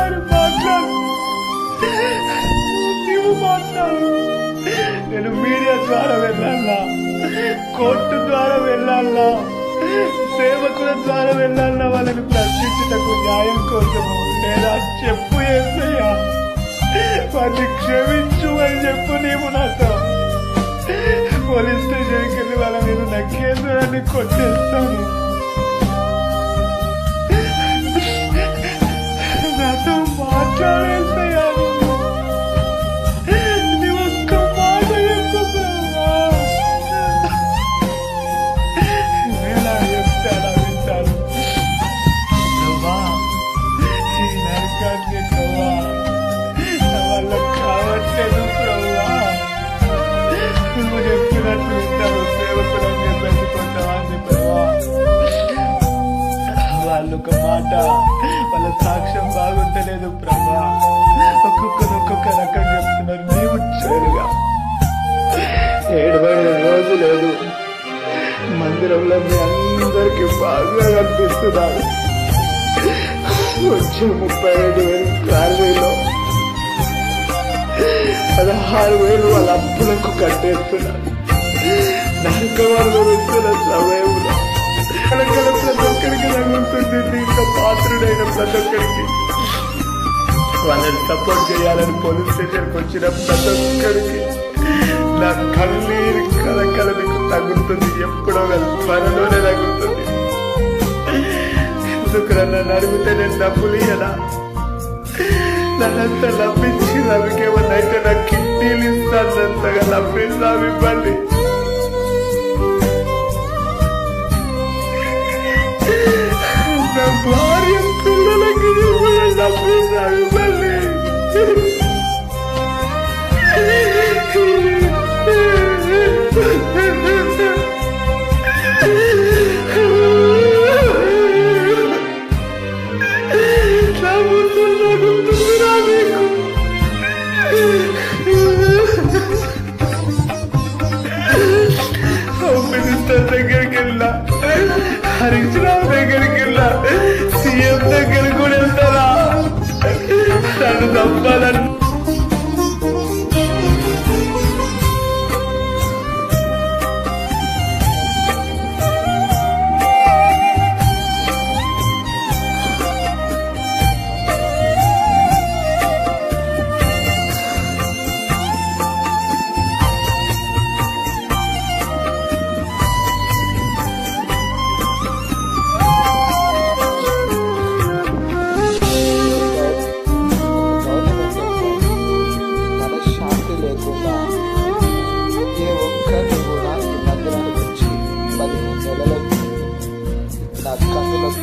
మాట్లాడు మాట్లాడు. నేను మీడియా ద్వారా వెళ్ళాలా? కోర్టు ద్వారా వెళ్ళాలా? సేవకుల ద్వారా వెళ్ళాలా? వాళ్ళని ప్రశ్నించటకు న్యాయం కోసము. లేదా చెప్పు ఏసయ్యా. వారిని క్షమించు అని చెప్పు నీవు నాతో. పోలీస్ స్టేషన్కి వెళ్ళి వాళ్ళ నేను నా కేసులన్నీ కొట్టేస్తాను. వాళ్ళు ఒక మాట వాళ్ళ సాక్ష్యం బాగుంటలేదు ప్రభు. అందరికి బాగా వచ్చే ముప్పై రెండు వేలు కార్వేలో పదహారు వేలు వాళ్ళ అప్పులకు కట్టేస్తున్నారు. నరకవాళ్ళు వస్తున్న సమయంలో కలకల ప్రతి ఒక్కరికి తగులుతుంది దీంట్లో పాత్రుడైన ప్రతి ఒక్కరికి వాళ్ళని సపోర్ట్ చేయాలని పోలీస్ స్టేషన్కి వచ్చిన ప్రతి ఒక్కరికి నా కన్నీరు కలకల మీకు తగులుతుంది. ఎప్పుడో కాదు త్వరలోనే అడిగితే నేను డబ్బులు ఇయ్యనా నన్నంత లభించి నవ్వుకేమన్నా అయితే నా కిడ్నీలు ఇస్తానంతగా లభించా ఇవ్వండి నా భార్య పిల్లలకి లభించా ఇవ్వండి మినిస్టర్ దగ్గరికి వెళ్ళా హరీష్ రావు దగ్గరికి వెళ్ళా సీఎం దగ్గరికి కూడా వెళ్తారా నన్ను నమ్మాలని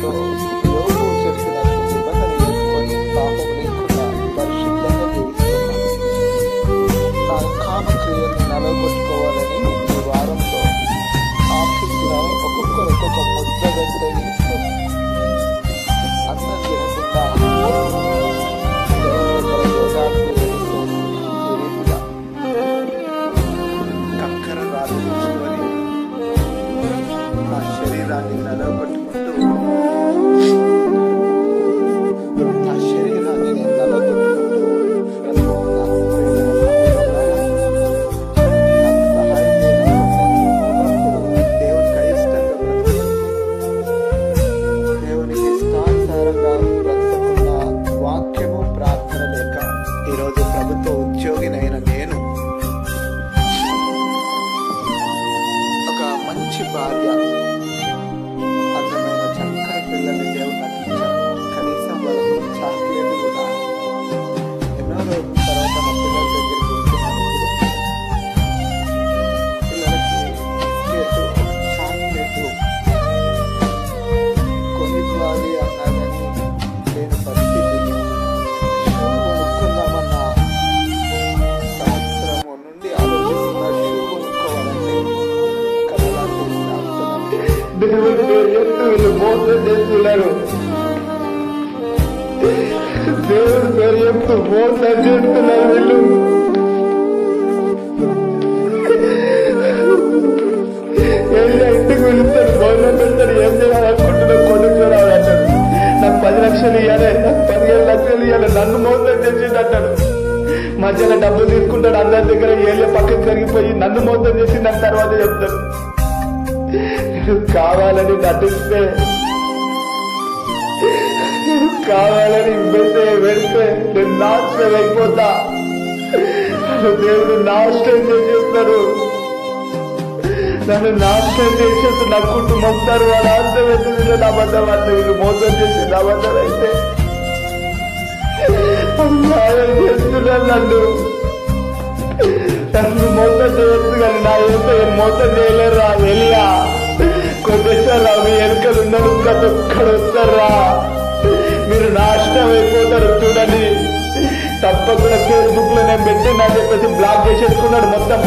Oh. ప్రభుత్వ ఉద్యోగినైన నేను ఒక మంచి భార్య. ప్రార్థన చెప్తూ వీళ్ళు మోసం చేస్తున్నారు దేవుని పేరు చెప్తూ మోసం చేస్తున్నారు వీళ్ళు. ఇంటికి వెళ్తాడు భోజనం పెడతాడు ఏం చేయాలనుకుంటున్నావు కొడుకు రావాలి నాకు పది లక్షలు ఇవ్వాలి నాకు పదిహేను లక్షలు ఇవ్వాలి నన్ను మోసం చేసింది అంటాడు మధ్యలో డబ్బులు తీసుకుంటాడు అందరి దగ్గర ఏళ్ళ పక్కకు జరిగిపోయి నన్ను మోసం చేసి దాని తర్వాత చెప్తాడు నేను కావాలని నటిస్తే నువ్వు కావాలని వెళ్తే వెళ్తే నేను నాశనం అయిపోతా. దేవుడు నాశనం చేసేస్తాడు. నన్ను నాశనం చేసేసి నా కుటుంబం తర్వాత అర్థమైంది నా బద్దం అంటే వీళ్ళు మోసం చేసి నా బద్దం అయితే అన్యాయం చేస్తున్నాను నన్ను. నన్ను మోసం చేయొచ్చు కానీ నా ఎంత మోసం చేయలేరా వెళ్ళా ప్రతి ఒక్కడు వస్తారా మీరు నాశనం అయిపోతారు చూడండి. తప్పకుండా ఫేస్బుక్లో నేను పెట్టి చెప్పేసి బ్లాక్ చేసేసుకున్నాడు మొత్తం